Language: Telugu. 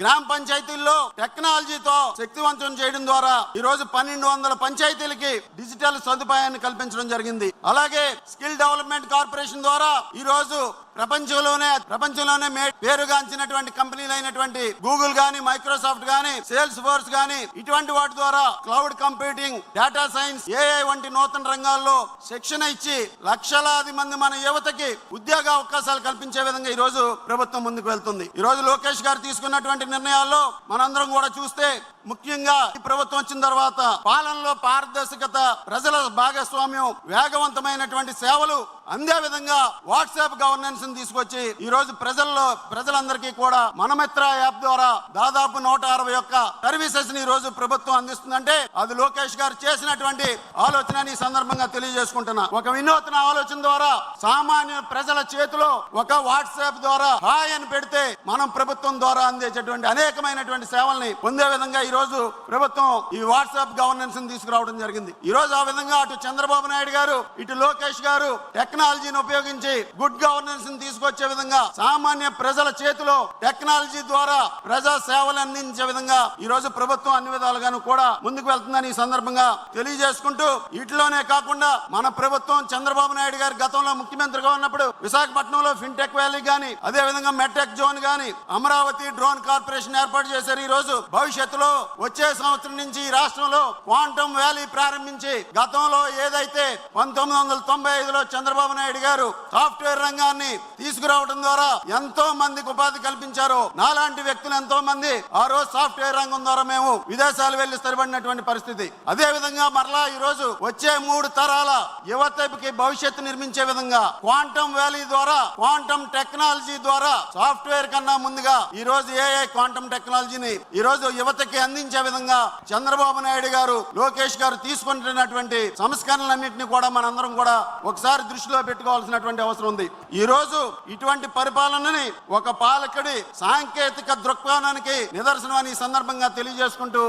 గ్రామ పంచాయతీల్లో టెక్నాలజీతో శక్తివంతం చేయడం ద్వారా ఈ రోజు పన్నెండు వందల పంచాయతీలకి డిజిటల్ సదుపాయాన్ని కల్పించడం జరిగింది. అలాగే స్కిల్ డెవలప్మెంట్ కార్పొరేషన్ ద్వారా ఈ రోజు ప్రపంచంలోనే ప్రపంచంలోనే మే- పేరుగాంచినటువంటి కంపెనీలు అయినటువంటి గూగుల్ గాని మైక్రోసాఫ్ట్ గాని సేల్స్ ఫోర్స్ గాని ఇటువంటి వాటి ద్వారా cloud computing data science AI వంటి నూతన రంగాల్లో శిక్షణ ఇచ్చి లక్షలాది మంది మన యువతకి ఉద్యోగ అవకాశాలు కల్పించే విధంగా ఈ రోజు ప్రభుత్వం ముందుకు వెళ్తుంది. ఈ రోజు లోకేష్ గారు తీసుకున్నటువంటి నిర్ణయాల్లో మనందరం కూడా చూస్తే ముఖ్యంగా ఈ ప్రభుత్వం వచ్చిన తర్వాత పాలనలో పారదర్శకత ప్రజల భాగస్వామ్యం వేగవంతమైనటువంటి సేవలు అందే విధంగా వాట్సాప్ గవర్నెన్స్ తీసుకొచ్చి ఈ రోజు ప్రజల్లో ప్రజలందరికీ కూడా మనమిత్ర యాప్ ద్వారా దాదాపు నూట అరవై ఒక్క సర్వీసెస్ని ఈ రోజు ప్రభుత్వం అందిస్తుందంటే అది లోకేష్ గారు చేసినటువంటి ఆలోచన ఈ సందర్భంగా తెలియజేసుకుంటున్నా. ఒక వినూత్న ఆలోచన ద్వారా సామాన్య ప్రజల చేతిలో ఒక వాట్సాప్ ద్వారా హాయ్ అని పెడితే మనం ప్రభుత్వం ద్వారా అందించేటువంటి అనేకమైనటువంటి సేవల్ని పొందే విధంగా ఈ రోజు ప్రభుత్వం ఈ వాట్సాప్ గవర్నెన్స్ తీసుకురావడం జరిగింది. ఈ రోజు ఆ విధంగా అటు చంద్రబాబు నాయుడు గారు ఇటు లోకేష్ గారు టెక్నాలజీని ఉపయోగించి గుడ్ గవర్నెన్స్ తీసుకొచ్చే విధంగా సామాన్య ప్రజల చేతిలో టెక్నాలజీ ద్వారా ప్రజా సేవలు అందించే విధంగా ఈ రోజు ప్రభుత్వం అన్ని విధాలుగాను కూడా ముందుకు వెళ్తుందని ఈ సందర్భంగా తెలియజేసుకుంటూ ఇట్లోనే కాకుండా మన ప్రభుత్వం చంద్రబాబు నాయుడు గారు గతంలో ముఖ్యమంత్రిగా ఉన్నప్పుడు విశాఖపట్నంలో ఫిన్టెక్ వ్యాలీ గాని అదే విధంగా మెట్టెక్ జోన్ గాని అమరావతి డ్రోన్ కార్పొరేషన్ ఏర్పాటు చేశారు. ఈ రోజు భవిష్యత్తులో వచ్చే సంవత్సరం నుంచి ఈ రాష్ట్రంలో క్వాంటమ్ వ్యాలీ ప్రారంభించి గతంలో ఏదైతే పంతొమ్మిది వందల తొంభై ఐదులో చంద్రబాబు నాయుడు గారు సాఫ్ట్వేర్ రంగాన్ని తీసుకురావడం ద్వారా ఎంతో మందికి ఉపాధి కల్పించారు నాలాంటి వ్యక్తులు ఎంతో మంది ఆ రోజు సాఫ్ట్వేర్ రంగం ద్వారా మేము విదేశాలు వెళ్ళి స్థిరపడినటువంటి పరిస్థితి. అదే విధంగా మరలా ఈ రోజు వచ్చే మూడు తరాల యువతకి భవిష్యత్తు నిర్మించే విధంగా క్వాంటమ్ వ్యాలీ ద్వారా క్వాంటమ్ టెక్నాలజీ ద్వారా సాఫ్ట్వేర్ కన్నా ముందుగా ఈ రోజు ఏఐ క్వాంటమ్ టెక్నాలజీని ఈ రోజు యువతకి అందించే విధంగా చంద్రబాబు నాయుడు గారు లోకేష్ గారు తీసుకుంటున్నటువంటి సంస్కరణలన్నింటినీ కూడా మనందరం కూడా ఒకసారి దృష్టిలో పెట్టుకోవాల్సినటువంటి అవసరం ఉంది. ఈ రోజు ఇటువంటి పరిపాలనని ఒక పాలకుడి సాంకేతిక దృక్కోణానికి నిదర్శనం అని ఈ సందర్భంగా తెలియజేసుకుంటూ